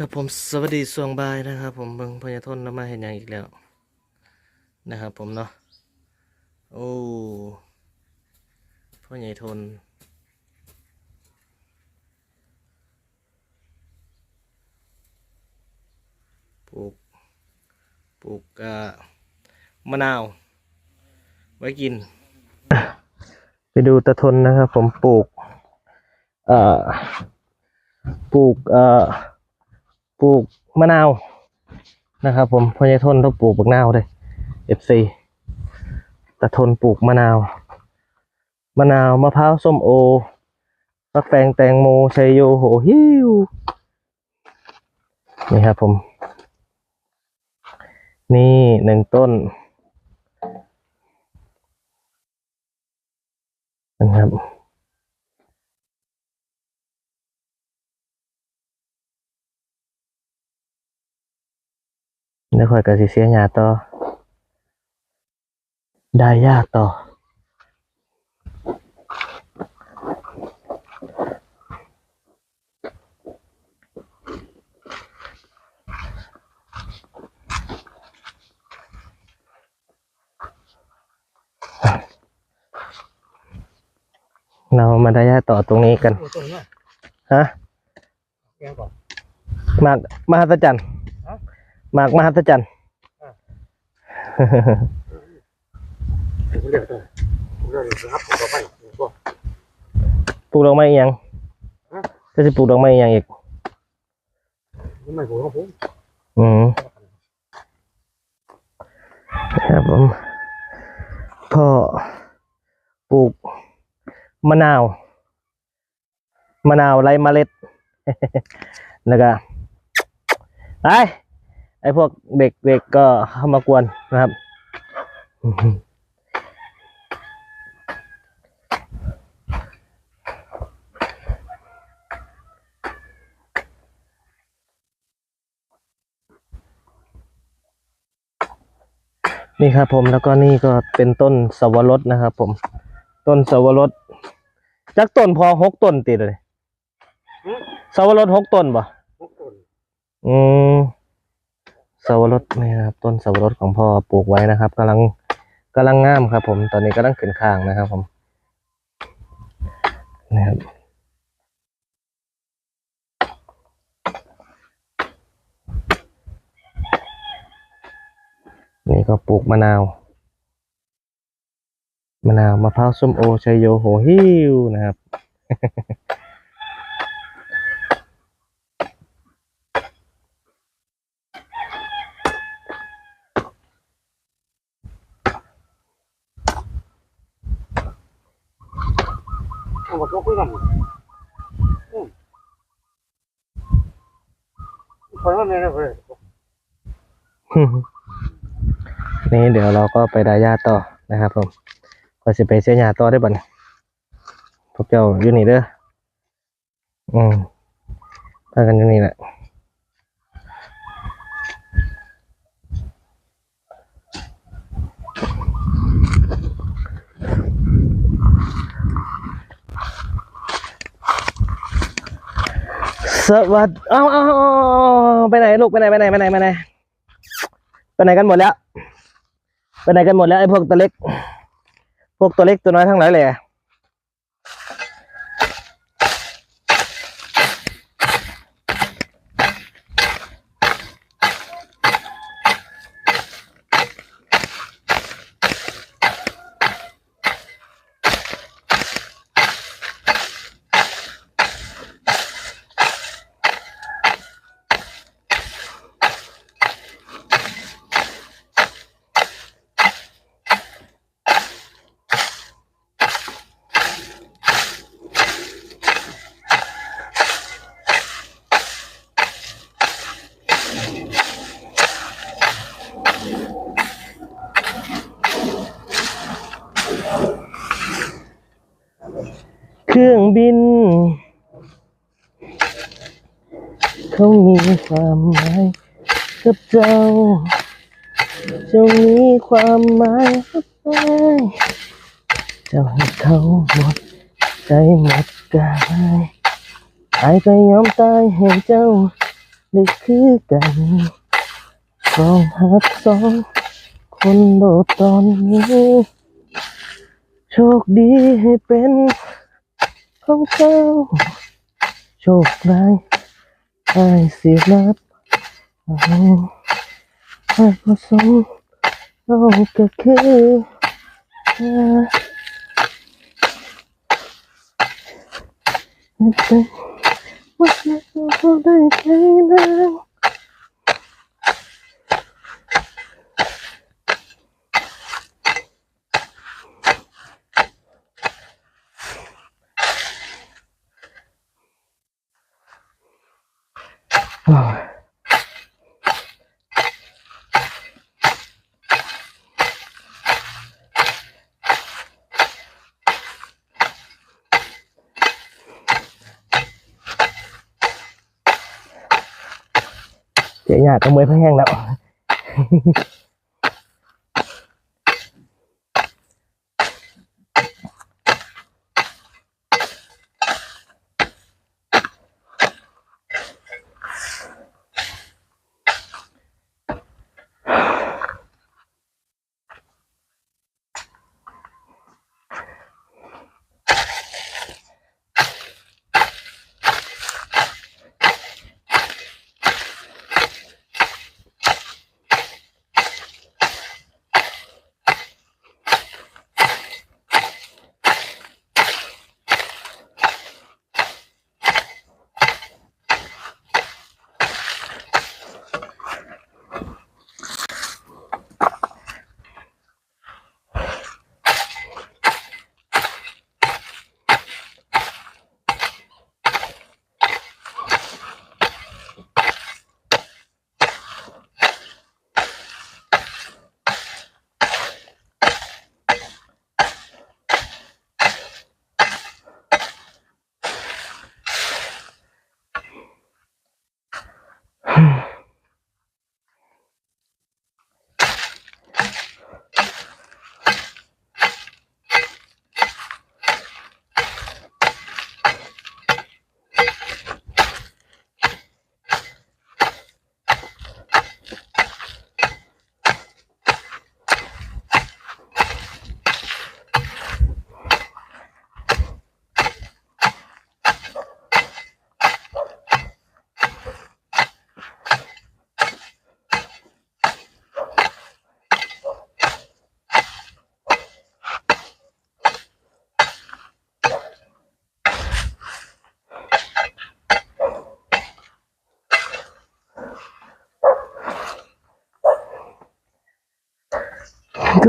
ครับผมสวัสดีสวงบายนะครับ ผมเบิ่งพญาทนมาเห็นอย่างอีกแล้ว นะครับ ผมเนาะโอ้พ่อใหญ่ทน ปลูก ปลูกอ่ามะนาว ไว้กิน ไปดูตะทนนะครับ ผมปลูกเอ่อปลูกเอ่อ ปลูกมะนาวนะครับ ผมพญาทนต้องปลูกมะนาวเลย FC ตะทนปลูกมะนาว มะนาวมะพร้าวส้มโอฟักแฟงแตงโมชัยโยโหฮิวนี่ครับผม นี่หนึ่งต้นนะครับ แล้วค่อยก็สิเสียหญ้าต่อ ได้ยากต่อเรามาได้ยากต่อตรงนี้กันโอ้ต้นน่ะฮะแกงก่อนหมากมหัศจรรย์ฮะ หมากมหัศจรรย์ เรียกตัวผมเรียกนะครับผมต่อไปก็ ปลูกดอกไม้อีกยังฮะ ก็จะปลูกดอกไม้อีกยังอีก ไม่ผมของผมอืมครับผมพ่อปลูกมะนาว มะนาวไรเมล็ด แล้วก็ไอ ไอพวกเด็กเด็กก็เข้ามากวนนะครับ นี่ครับผมแล้วก็นี่ก็เป็นต้นสวรสนะครับ ผม ต้นสวรสจากต้นพอหกต้นติดเลยสวรสหกต้นป่ะพวกต้นอืม สวรสนี่ครับต้นสวรสของพ่อปลูกไว้นะครับกำลังกำลังงามครับ ผมตอนนี้กำลังขึ้นข้างนะครับ ผมนะครับนี่ก็ปลูกมะนาว มะนาวมะพร้าวส้มโอชัยโยโหฮิวนะครับ เอามาก็คุยกันอืมคนว่าไม่ได้เพื่อนนี่เดี๋ยวเราก็ไปดายาต่อนะครับผมก็จะไปเสียหยาต่อได้บ่เนี่ยพวกเจ้าอยู่นี่เด้ออืมพากันอยู่นี่แหละ สวัสดีเอ้าเอ้าเอ้าไปไหนลูกไปไหนไปไหนไปไหนไปไหนไปไหนกันหมดแล้ว ไปไหนกันหมดแล้วไอ้พวกตัวเล็ก พวกตัวเล็กตัวน้อยทั้งหลายแหละ เครื่องบิน เขามีความหมายกับเจ้าเจ้ามีความหมายกับเจ้าเจ้าให้เขาหมดใจหมดกายอายก็ยอมตายให้เจ้าได้คือกันสองหักสองคนโดดตอนนี้ โชคดีให้เป็น ของเจ้าโชคร้ายให้เสียนับเอาให้ผสมเอาก็คือเธ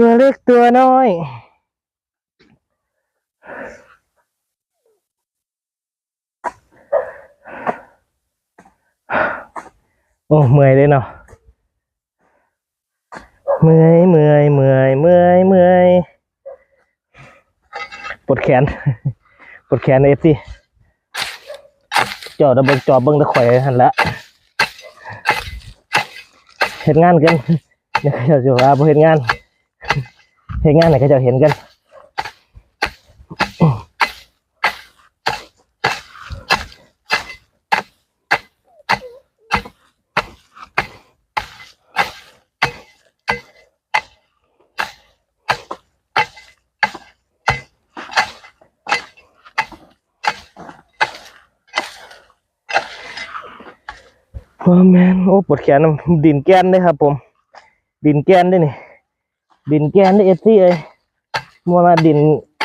ตัวเล็กตัวน้อย โอ้เมื่อยเลยเนาะเมื่อยเมื่อยเมื่อยเมื่อยเมื่อยปวดแขนปวดแขนเอฟซีจอดเบิ่งจอเบิ่งตะข่อยหันละเห็นงานกันเดี๋ยวเขาเจะว่าบ่เห็นงาน เห็นงานไหนเขาจะเห็นกันโอ้แมนโอ้ปวดแขนดินแกนเลยครับผม ดินแกนด้วยนี่ ดินแกนได้เอซี่เอ้ยมัวมาดิน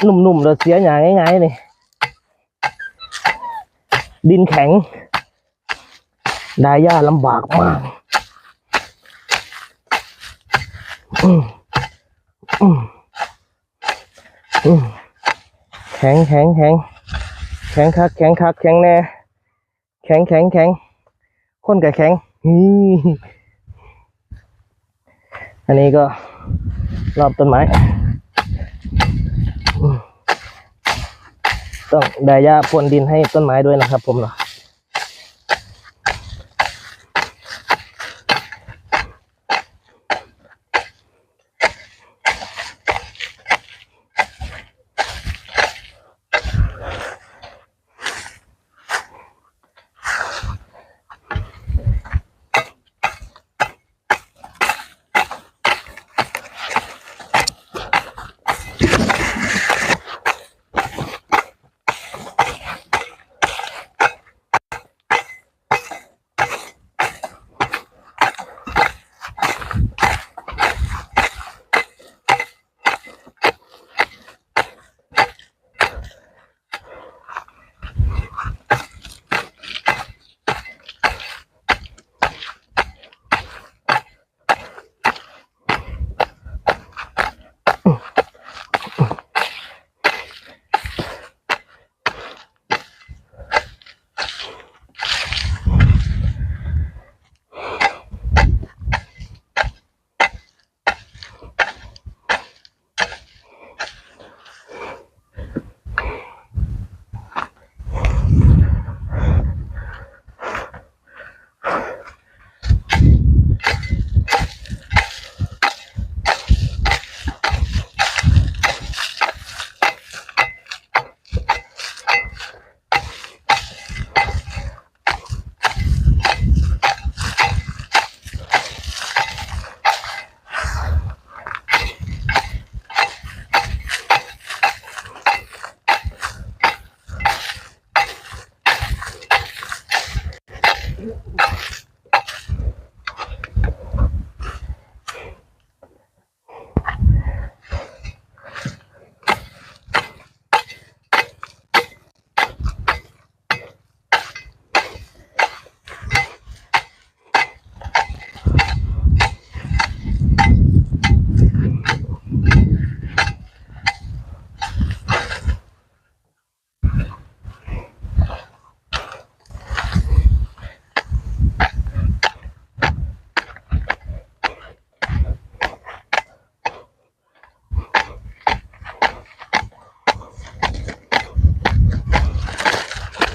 นุ่มๆแล้วเสียหยางง่ายๆนี่ดินแข็งด้ย่าลำบากมากแข็งแข็งแข็งแข็งคักแข็งคักแข็งแน่ แข็งแข็งแข็งคนกับแข็งอันนี้ก็ รอบต้นไม้ ต้องแด้ยาพรวนดินให้ต้นไม้ด้วยนะครับผมเนาะ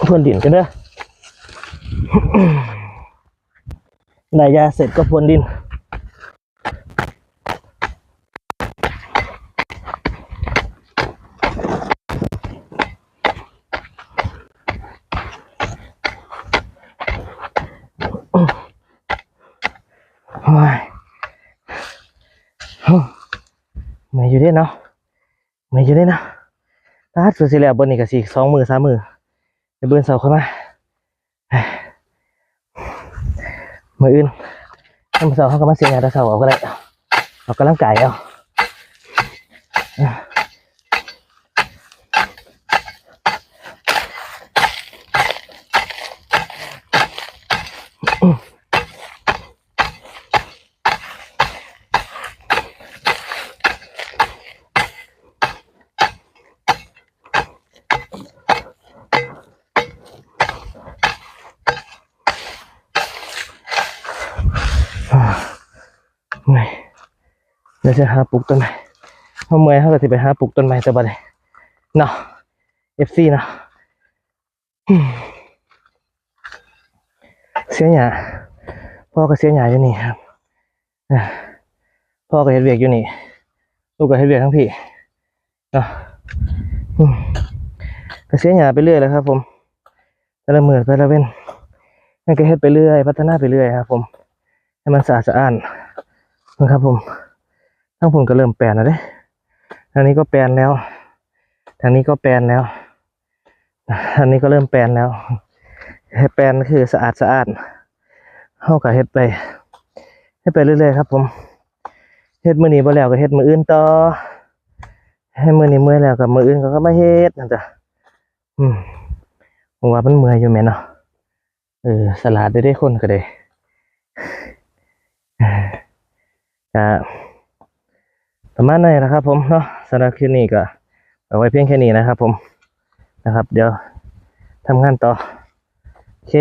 พื่นดินกันเด้อได้ยาเสร็จก็พรวนดินโอ้ยไม่อยู่ได้เนาะไม่อยู่ได้เนาะตาสุดสิแล้วบนนี่ก็สิสองมือสามมือ ไปเบือนเสาเข้ามาเมืออื่นน้ำเสาเขาก็มาเสียงานตะเสาเอาก็ได้เอากำลังกายเอา ดี๋ยวจะหาปลูกต้นไม้เขาเมื่อยเขาก็จะไปหาปลูกต้นไม้แต่บัดนี้เนาะเอฟซีเนาะเสียหยาพ่อก็เสียหยาอยู่นี่ครับพ่อก็เฮ็ดเวียกอยู่นี่ ลูกก็เฮ็ดเวียกทั้งพี่เนาะก็เสียหยาไปเรื่อยแล้วครับ ผมแต่ละเมือแต่ละเว้นนั่นก็เฮ็ดไปเรื่อย พัฒนาไปเรื่อยครับ ผมให้มันสะอาดสะอ้านนะครับผม ทั้งผมก็เริ่มแปลนแล้วเด้ทางนี้ก็แปลนแล้ว ทางนี้ก็แปลนแล้ว ทางนี้ก็เริ่มแปลนแล้วให้แปลนคือสะอาดสะอาดเข้ากับเฮ็ดไปเฮ็ดไปเรื่อยๆครับ ผมเฮ็ดมือนี้บ่แล้วก็เฮ็ดมืออื่นต่อให้มือนี้เมื่อยแล้วกับมืออื่นก็ก็มาเฮ็ดนั่นจ้ะอืมผมว่ามันเมื่อยอยู่แม่เนาะเออสลัดได้ได้คนก็ได้ก็ ประมาณนี้นะครับ ผมเนาะสำหรับคลิปนี้ก็เอาไว้เพียงแค่นี้นะครับ ผมนะครับ เดี๋ยวทำงานต่อโอเค